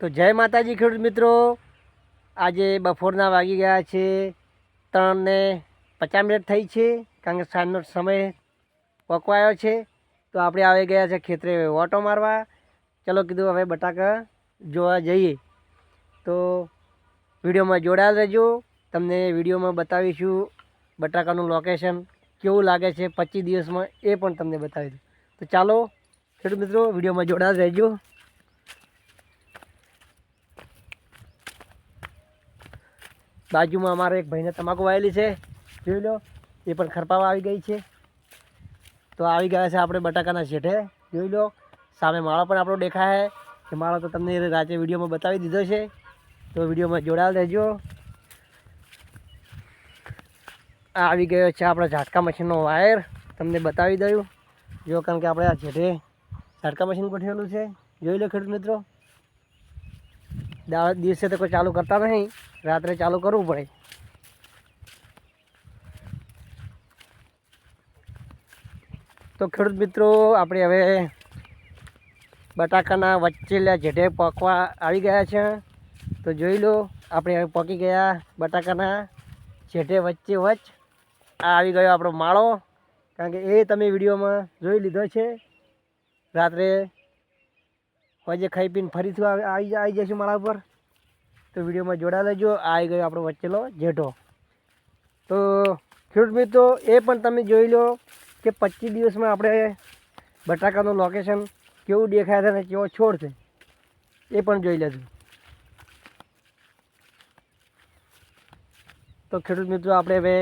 તો જય માતાજી ખેડૂત મિત્રો. આજે બપોરના વાગી ગયા છે ત્રણ ને પચાસ મિનિટ થઈ છે, કારણ કે સાંજનો સમય પકવાયો છે. તો આપણે આવી ગયા છે ખેતરે ઓટો મારવા. ચલો કીધું હવે બટાકા જોવા જઈએ. તો વિડીયોમાં જોડાયેલ રહેજો. તમને વિડીયોમાં બતાવીશું બટાકાનું લોકેશન કેવું લાગે છે, પચીસ દિવસમાં એ પણ તમને બતાવી દઉં તો ચાલો, ખેડૂત મિત્રો, વિડીયોમાં જોડાયેલ રહેજો. બાજુમાં અમારે એક ભાઈને તમાકુ વાયેલી છે. જોઈ લો, એ પણ ખરપાવા આવી ગઈ છે. તો આવી ગયા છે આપણે બટાકાના શેઠે. જોઈ લો, સામે માળો પણ આપણો દેખાય છે. માળો તો તમને રાતે વિડીયોમાં બતાવી દીધો છે. તો વિડીયોમાં જોડાયેલ રહેજો. આવી ગયો છે આપણા ઝાટકા મશીનનો વાયર. તમને બતાવી દઉં. જો કારણ કે આપણે આ છેઠે ઝાટકા મશીન ગોઠવેલું છે. જોઈ લો ખેડૂત મિત્રો. દિવસે તો કોઈ ચાલુ કરતા નહીં, રાત્રે ચાલુ કરવું પડે. તો ખેડૂત મિત્રો, આપણે હવે બટાકાના વચ્ચેલા જેઠે પકવા આવી ગયા છે. તો જોઈ લો, આપણે હવે પકી ગયા બટાકાના જેઠે વચ્ચે વચ્ચ. આ આવી ગયો આપણો માળો. કારણ કે એ તમે વિડીયોમાં જોઈ લીધો છે. રાત્રે હોજે ખાઈ પીને ફરીથી આવી આવી જઈશું માળા ઉપર, તો વિડીયોમાં જોડા લેજો. આવી ગયો આપણો વચ્ચેલો જેઠો. તો ખેડૂત મિત્રો, એ પણ તમે જોઈ લો કે પચીસ દિવસમાં આપણે બટાકાનું લોકેશન કેવું દેખાય છે અને કેવો છોડ છે. એ પણ જોઈ લેજો. તો ખેડૂત મિત્રો, આપણે હવે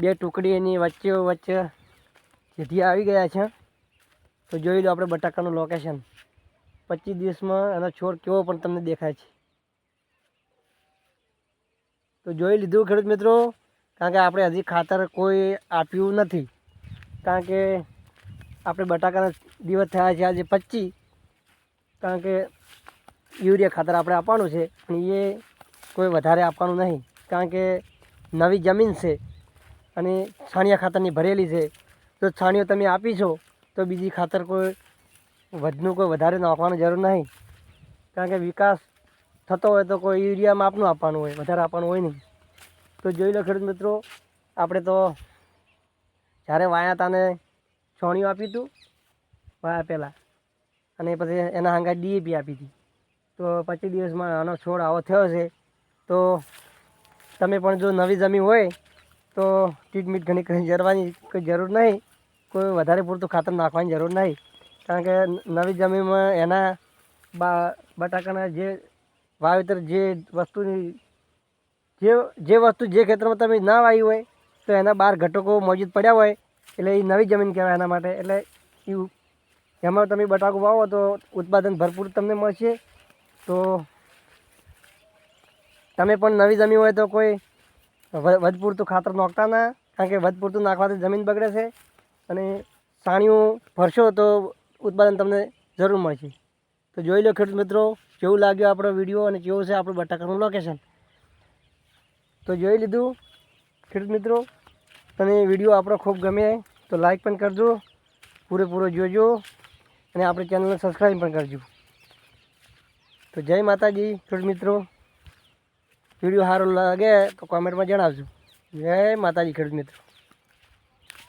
બે ટુકડી એની વચ્ચે વચ્ચે જેથી આવી ગયા છે. તો જોઈ લો આપણે બટાકાનું લોકેશન પચીસ દિવસમાં એનો છોડ કેવો પણ તમને દેખાય છે. તો જોઈ લીધું ખેડૂત મિત્રો, કારણ કે આપણે હજી ખાતર કોઈ આપ્યું નથી. કારણ કે આપણે બટાકાના દિવસ થયા છે આજે પચીસ. કારણ કે યુરિયા ખાતર આપણે આપવાનું છે, પણ એ કોઈ વધારે આપવાનું નહીં. કારણ કે નવી જમીન છે અને છાણિયા ખાતરની ભરેલી છે. તો છાણિયો તમે આપીશો તો બીજી ખાતર કોઈ વધનું કોઈ વધારે નાખવાની જરૂર નહીં. કારણ કે વિકાસ થતો હોય તો કોઈ યુરિયા માપનું આપવાનું હોય, વધારે આપવાનું હોય નહીં. તો જોઈ લો ખેડૂત મિત્રો, આપણે તો જ્યારે વાયા તાને છોણિયું આપી હતું, વાયા પહેલાં, અને પછી એના હાંગા ડીએપી આપી હતી. તો પચીસ દિવસમાં આનો છોડ આવો થયો છે, તો તમે પણ જો નવી જમીન હોય, તો ટ્રીટમેન્ટ ઘણી કોઈ જરૂર નહીં. કોઈ વધારે પૂરતું ખાતર નાખવાની જરૂર નહીં. કારણ કે નવી જમીનમાં એના બા, બટાકાના જે વાવેતર જે વસ્તુની, જે જે વસ્તુ જે ખેતરમાં તમે ના વાવી હોય, તો એના બાર ઘટકો મોજૂદ પડ્યા હોય, એટલે એ નવી જમીન કહેવાય એના માટે. એટલે એ એમાં તમે બટાકો વાવો તો ઉત્પાદન ભરપૂર તમને મળશે. તો તમે પણ નવી જમીન હોય તો કોઈ વધુ પૂરતું ખાતર નાખતા ના, કારણ કે વધપૂરતું નાખવાથી જમીન બગડે છે. અને સાણીઓ ભરશો તો ઉત્પાદન તમને જરૂર મળશે. તો જોઈ લો ખેડૂત મિત્રો, કેવું લાગ્યો આપણો વીડિયો અને કેવું છે આપણું બટાકાનું લોકેશન તો જોઈ લીધું. ખેડૂત મિત્રો તને વીડિયો આપણો ખૂબ ગમે તો લાઈક પણ કરજો, પૂરેપૂરો જોજો અને આપણી ચેનલને સબસ્ક્રાઈબ પણ કરજો. તો જય માતાજી, ખેડૂત મિત્રો. વીડિયો સારો લાગે તો કોમેન્ટમાં જણાવજો. જય માતાજી, ખેડૂત મિત્રો.